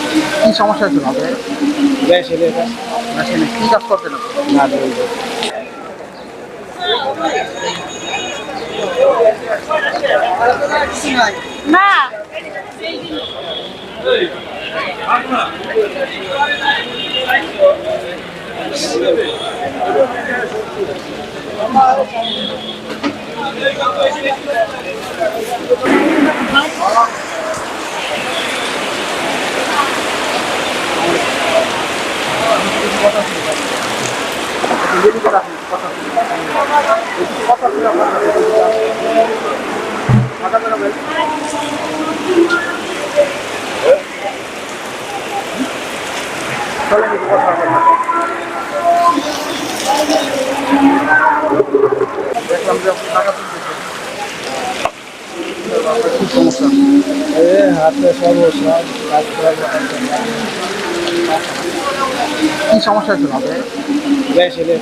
কি সমস্যা ছিল আপনাদের গ্যাস এলে মেশিনে কি কাজ করতেন? না না একটু দেরি করে আসুন, কথা ছিল। একটু কথা ছিল আপনার সাথে, একটু আসুন। মাথা বেরোবেন। চলেন একটু কথা হবে দেখলাম যে আপনি টাকা তুলতেছেন আপনার কি সমস্যা এই হাতে সমস্যা কাজ করার কি সমস্যা ছিল আপনাদের? গ্যাস এলে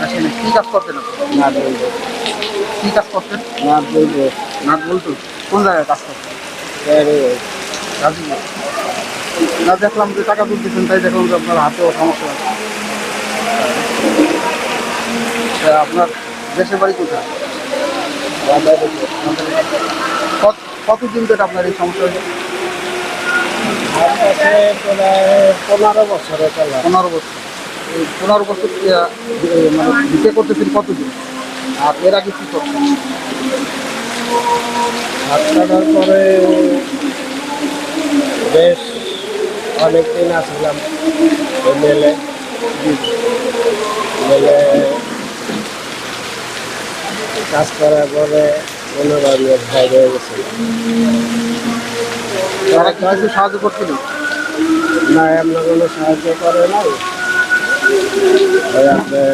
মেশিনে কি কাজ করতেন না বলব। কি কাজ করতেন? না বলব। নাট বলতো। কোন জায়গায় কাজ করতেন? না দেখলাম যে টাকা তুলতেছেন তাই দেখলাম যে আপনার হাতেও সমস্যা আছে। আপনার দেশের বাড়ি কোথায়? কত কতদিন ধরে আপনার এই সমস্যা হয়েছে? পনেরো বছরে চলা পনেরো বছর। পনেরো বছর মানে বিয়ে করতেছেন কতদিন? আর এর আগে কী করতেন হাত পরে বেশ অনেক দিন আসলাম মেলে মেলে কাজ করার পরে পুনরায় আমি বাইরে হয়ে গেছি। তারা সাহায্য করছিল? না আপনার কোনো সাহায্য করে নাই আপনার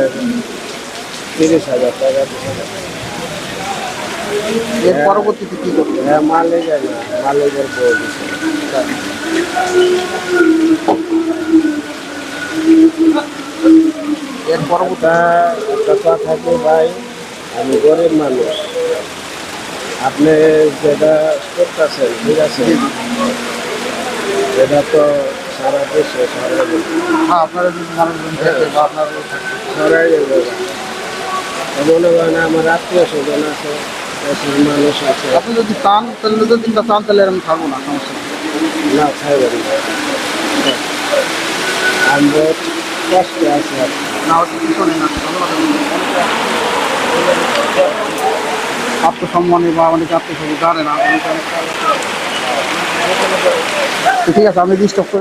তিরিশ হাজার টাকা। এর পরবর্তীতে কী করতেন হ্যাঁ মালিকের না মালিকের বউ দিছে। এর পরবর্তী একটা কথা কি ভাই আমি গরিব মানুষ। আপনি যেটা করতেছেন ঠিক আছে? এটা তো সারা দেশে সারা হ্যাঁ আপনারা যদি মানুষজন থাকে বা আপনার থাকে। সরাই যাবে মনে করেন আমার আত্মীয় স্বজন আছে মানুষ আছে। আপনি যদি চান তাহলে যদি তিনটা চান তাহলে আমি থাকব না সমস্যা না কষ্টে আছি ধন্যবাদ আত্মসম্মানে বা অনেকে আত্মসম্মান জানে না ঠিক আছে আমি ডিস্টার্ব